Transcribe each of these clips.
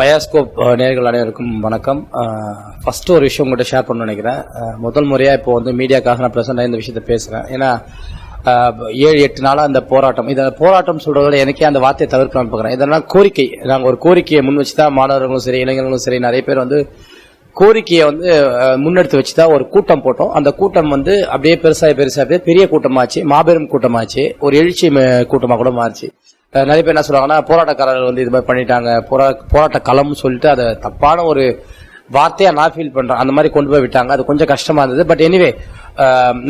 Bioscope நேர்கள் அனைவருக்கும் வணக்கம். ஃபஸ்ட்டு ஒரு விஷயம் உங்கள்கிட்ட ஷேர் பண்ண நினைக்கிறேன். முதல் முறையாக இப்போ வந்து மீடியாக்காக நான் பிரசண்டாக இந்த விஷயத்தை பேசுகிறேன் ஏன்னா ஏழு எட்டு நாளாக அந்த போராட்டம். இதை போராட்டம் சொல்கிறதோட எனக்கே அந்த வார்த்தையை தவிர்க்கலாம்னு பார்க்குறேன். இதெல்லாம் கோரிக்கை. நாங்கள் ஒரு கோரிக்கையை முன் வச்சு தான் மாணவர்களும் சரி இளைஞர்களும் சரி நிறைய பேர் வந்து கோரிக்கையை வந்து முன்னெடுத்து வச்சு தான் ஒரு கூட்டம் போட்டோம். அந்த கூட்டம் வந்து அப்படியே பெருசாக பெருசாக அப்படியே பெரிய கூட்டமாச்சு மாபெரும் கூட்டமாச்சு. ஒரு எழுச்சி கூட்டமாக கூட மாறிச்சு. நிறைய பேர் என்ன சொல்றாங்கன்னா போராட்டக்காரர்கள் வந்து இது மாதிரி பண்ணிட்டாங்க போரா போராட்ட களம்னு சொல்லிட்டு அதை தப்பான ஒரு வார்த்தையா நான் ஃபீல் பண்றேன். அந்த மாதிரி கொண்டு போய் விட்டாங்க. அது கொஞ்சம் கஷ்டமா இருந்தது. பட் எனிவே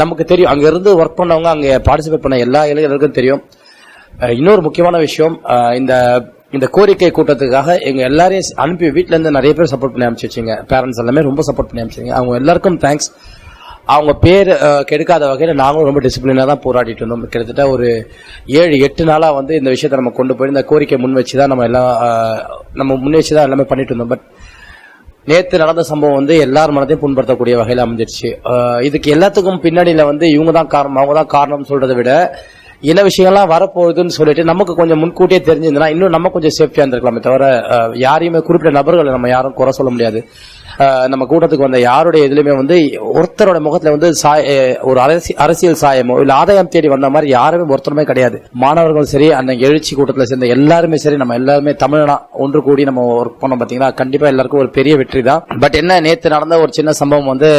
நமக்கு தெரியும். அங்க இருந்து ஒர்க் பண்ணவங்க அங்க பார்ட்டிசிபேட் பண்ண எல்லா இளைஞர்களுக்கும் தெரியும். இன்னொரு முக்கியமான விஷயம் இந்த இந்த கோரிக்கை கூட்டத்துக்காக எங்க எல்லாரையும் அனுப்பி வீட்ல இருந்து நிறைய பேர் சப்போர்ட் பண்ணி அனுப்பிச்சு வச்சிங்க. பேரண்ட்ஸ் எல்லாமே ரொம்ப சப்போர்ட் பண்ணி அனுப்பிச்சிங்க அவங்க எல்லாருக்கும் தேங்க்ஸ் அவங்க பேர் கெடுக்காத வகையில் நாங்களும் ரொம்ப டிசிப்ளினாக தான் போராடிட்டு இருந்தோம். கிட்டத்தட்ட ஒரு ஏழு எட்டு நாளாக வந்து இந்த விஷயத்தை நம்ம கொண்டு போய் இந்த கோரிக்கை முன் வச்சு தான் நம்ம எல்லாம் நம்ம முன் வச்சு தான் எல்லாமே பண்ணிட்டு இருந்தோம். பட் நேத்து நடந்த சம்பவம் வந்து எல்லார் மனதையும் புண்படுத்தக்கூடிய வகையில் அமைஞ்சிருச்சு. இதுக்கு எல்லாத்துக்கும் பின்னாடியில் வந்து இவங்க தான் காரணம் அவங்க தான் காரணம் சொல்றதை விட என்ன விஷயங்கள்லாம் வரப்போகுதுன்னு சொல்லிட்டு நமக்கு கொஞ்சம் முன்கூட்டியே தெரிஞ்சிருந்தனா இன்னும் நம்ம கொஞ்சம் சேஃப்டியாக இருந்திருக்கலாமே தவிர யாரையுமே குறிப்பிட்ட நபர்களை நம்ம யாரும் குறை சொல்ல முடியாது. நம்ம கூட்டத்துக்கு வந்த யாருடைய இதுலயுமே வந்து ஒருத்தரோட முகத்துல வந்து சாய ஒரு அரசியல் சாயமோ இல்ல ஆதாயம் தேடி வந்த மாதிரி யாருமே ஒருத்தருமே கிடையாது. மாணவர்கள் சரி அந்த எழுச்சி கூட்டத்துல சேர்ந்த எல்லாருமே சரி நம்ம எல்லாருமே தமிழனா ஒன்று கூடி நம்ம ஒர்க் பண்ணோம் பாத்தீங்கன்னா கண்டிப்பா எல்லாருக்கும் ஒரு பெரிய வெற்றி தான். பட் என்ன நேத்து நடந்த ஒரு சின்ன சம்பவம் வந்து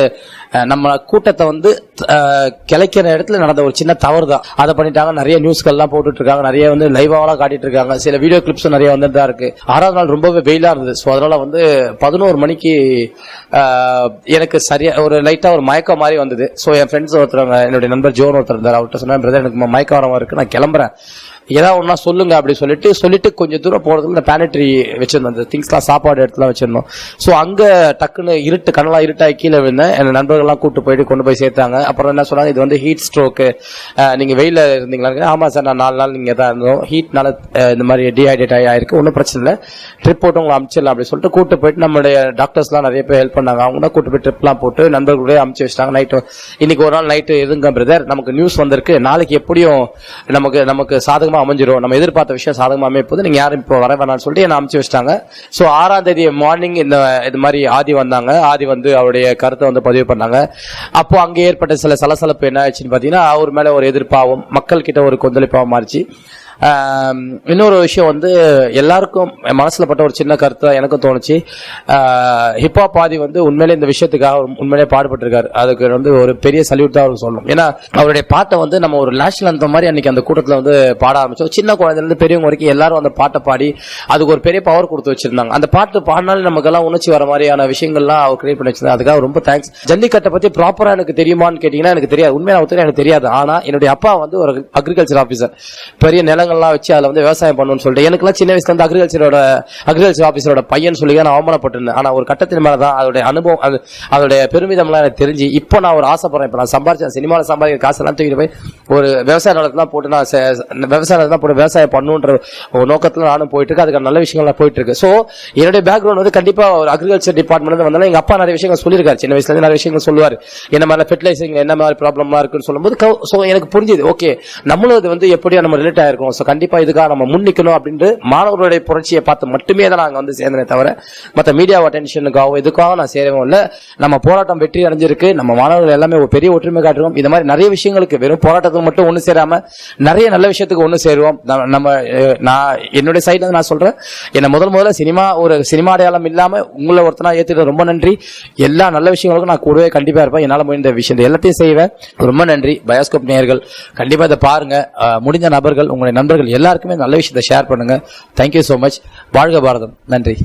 நம்ம கூட்டத்தை வந்து கிளைக்கிற இடத்துல நடந்த ஒரு சின்ன தவறு தான். அதை பண்ணிட்டாங்க நிறைய நியூஸ்கள்லாம் போட்டுட்டு இருக்காங்க நிறைய வந்து லைவாவெல்லாம் காட்டிட்டு இருக்காங்க சில வீடியோ கிளிப்ஸ் நிறைய வந்துட்டு தான் இருக்கு. ஆறாவது நாள் ரொம்பவே வெயிலா இருந்தது. ஸோ அதனால வந்து பதினோரு மணிக்கு எனக்கு சரியா ஒரு லைட்டா ஒரு மயக்கம் மாதிரி வந்தது. ஸோ என் ஃப்ரெண்ட்ஸ் ஒருத்தர் என்னுடைய நண்பர் ஜோன் ஒருத்தர் இருந்தார். அவர்கிட்ட சொன்னேன் பிரதர் எனக்கு ம- மயக்கம் வரமா இருக்கு. நான் கிளம்புறேன். ஏதாவது ஒன்றா சொல்லுங்க அப்படி சொல்லிட்டு சொல்லிட்டு கொஞ்சம் தூரம் போறதுல இந்த பேனட்ரி வச்சிருந்தோம். அந்த திங்ஸ்லாம் சாப்பாடு இடத்துலாம் வச்சிருந்தோம். ஸோ அங்கே டக்குன்னு இருட்டு கனலாம் இருட்டாகி கீழே விழுந்தேன். என் நண்பர்கள்லாம் கூட்டு போயிட்டு கொண்டு போய் சேர்த்தாங்க. அப்புறம் என்ன சொன்னாங்க? இது வந்து ஹீட் ஸ்ட்ரோக்கு நீங்கள் வெயிலில் இருந்தீங்களா? ஆமாம் சார் நான் நாலு நாள் நீங்கள் தான் இருந்தோம் ஹீட்னால இந்த மாதிரி டிஹைட்ரேட் ஆகி ஆயிருக்கு. ஒன்றும் பிரச்சனை இல்லை. ட்ரிப் போட்டு உங்களை அமைச்சிடலாம் அப்படின்னு சொல்லிட்டு கூட்டு போயிட்டு நம்மளுடைய டாக்டர்ஸ்லாம் நிறைய பேர் ஹெல்ப் பண்ணாங்க. அவங்க தான் கூட்டு போய் ட்ரிப்லாம் போட்டு நண்பர்களோட அமுச்சு வச்சிட்டாங்க. நைட்டு இன்னைக்கு ஒரு நாள் நைட்டு இருங்க பிரதர் நமக்கு நியூஸ் வந்திருக்கு. நாளைக்கு எப்படியும் நமக்கு நமக்கு சாதகம் அமைஞ்சிரும். நம்ம எதிர்பார்த்த விஷயம் சாதகமாக அமைப்போது நீங்கள் யாரும் இப்போ வர வேணாம்னு சொல்லிட்டு என்னை அமுச்சு வச்சிட்டாங்க. ஸோ ஆறாம் தேதி மார்னிங் இந்த இது மாதிரி ஆதி வந்தாங்க. ஆதி வந்து அவருடைய கருத்தை வந்து பதிவு பண்ணாங்க. அப்போ அங்கே ஏற்பட்ட சில சலசலப்பு என்ன ஆச்சுன்னு பார்த்தீங்கன்னா அவர் மேலே ஒரு எதிர்ப்பாகவும் மக்கள் கிட்ட ஒரு கொந்தளிப்பாகவும் மாறிச்சு. இன்னொரு விஷயம் வந்து எல்லாருக்கும் என் பட்ட ஒரு சின்ன கருத்து எனக்கும் தோணுச்சு. ஹிப்ஹாப் பாதி வந்து உண்மையிலே இந்த விஷயத்துக்காக உண்மையிலே பாடுபட்டிருக்காரு. அதுக்கு வந்து ஒரு பெரிய சல்யூட் தான் அவருக்கு சொல்லணும். ஏன்னா அவருடைய பாட்டை வந்து நம்ம ஒரு நேஷனல் அந்த மாதிரி அன்னைக்கு அந்த கூட்டத்தில் வந்து பாட ஆரம்பிச்சோம். சின்ன குழந்தைலேருந்து பெரியவங்க வரைக்கும் எல்லாரும் அந்த பாட்டை பாடி அதுக்கு ஒரு பெரிய பவர் கொடுத்து வச்சிருந்தாங்க. அந்த பாட்டு பாடினாலும் நமக்கெல்லாம் உணர்ச்சி வர மாதிரியான விஷயங்கள்லாம் அவர் கிரியேட் பண்ணி வச்சிருந்தாங்க அதுக்காக ரொம்ப தேங்க்ஸ் ஜல்லிக்கட்டை பற்றி ப்ராப்பராக எனக்கு தெரியுமான்னு கேட்டிங்கன்னா எனக்கு தெரியாது. உண்மையான ஒத்துழைப்பு எனக்கு தெரியாது. ஆனால் என்னுடைய அப்பா வந்து ஒரு அக்ரிகல்ச்சர் ஆஃபீஸர் பெரிய நிலங்கள் நிலங்கள்லாம் வச்சு அதில் வந்து விவசாயம் பண்ணணும்னு சொல்லிட்டு எனக்குலாம் சின்ன வயசுல இருந்து அக்ரிகல்ச்சரோட அக்ரிகல்ச்சர் ஆஃபீஸரோட பையன் சொல்லி நான் அவமானப்பட்டிருந்தேன். ஆனால் ஒரு கட்டத்தின் மேலதான் அதோடைய அனுபவம் அது அதோடைய பெருமிதம்லாம் எனக்கு தெரிஞ்சு இப்போ நான் ஒரு ஆசைப்படுறேன். இப்போ நான் சம்பாரிச்சேன் சினிமாவில் சம்பாதிக்கிற காசெல்லாம் தூக்கிட்டு போய் ஒரு விவசாய நிலத்தெல்லாம் போட்டு நான் விவசாய நிலத்தான் போட்டு விவசாயம் பண்ணுன்ற ஒரு நோக்கத்துல நானும் போயிட்டு இருக்கு அதுக்கு நல்ல விஷயங்கள்லாம் போயிட்டு இருக்கு ஸோ என்னுடைய பேக்ரவுண்ட் வந்து கண்டிப்பா ஒரு அக்ரிகல்ச்சர் டிபார்ட்மெண்ட் வந்தாலும் எங்க அப்பா நிறைய விஷயங்கள் சொல்லியிருக்காரு. சின்ன வயசுல நிறைய விஷயங்கள் சொல்லுவார். என்ன மாதிரி ஃபெர்டிலைசிங் என்ன மாதிரி ப்ராப்ளம்லாம் இருக்குன்னு சொல்லும்போது ஸோ எனக்கு புரிஞ்சுது. ஓகே நம்மளும் இது வந்து எப்படியோ நம்ம ரிலேட் ஆயிருக்கோம். ஸோ கண்டிப்பா இதுக்காக நம்ம முன்னிக்கணும் அப்படின்ட்டு மாணவர்களுடைய புரட்சியை பார்த்து மட்டுமே தான் நாங்கள் வந்து சேர்ந்தனே தவிர மற்ற மீடியா அட்டென்ஷனுக்காகவும் இதுக்காக நான் சேரவும் இல்லை. நம்ம போராட்டம் வெற்றி அடைஞ்சிருக்கு. நம்ம மாணவர்கள் எல்லாமே ஒரு பெரிய ஒற்றுமை காட்டுறோம். இந்த மாதிரி நிறைய விஷயங்களுக்கு வெறும் போராட்டத்தை மட்டும் ஒன்று சேராம நிறைய நல்ல விஷயத்துக்கு ஒன்று சேருவோம். நம்ம- நம்ம நான் என்னுடைய சைட்ல நான் சொல்றேன். என்னை முதல் முதல்ல சினிமா ஒரு சினிமா அடையாளம் இல்லாம உங்களை ஒருத்தனா ஏத்துட்டு ரொம்ப நன்றி. எல்லா நல்ல விஷயங்களுக்கும் நான் கூடவே கண்டிப்பா இருப்பேன். என்னால முடிந்த விஷயம் எல்லாத்தையும் செய்வேன். ரொம்ப நன்றி. பயோஸ்கோப் நேயர்கள் கண்டிப்பா இதை பாருங்க. முடிஞ்ச நபர்கள் உங்களுடைய நண்பர்கள் எல்லாருக்குமே நல்ல விஷயத்தை ஷேர் பண்ணுங்க. தேங்க்யூ ஸோ மச் வாழ்க பாரதம். நன்றி.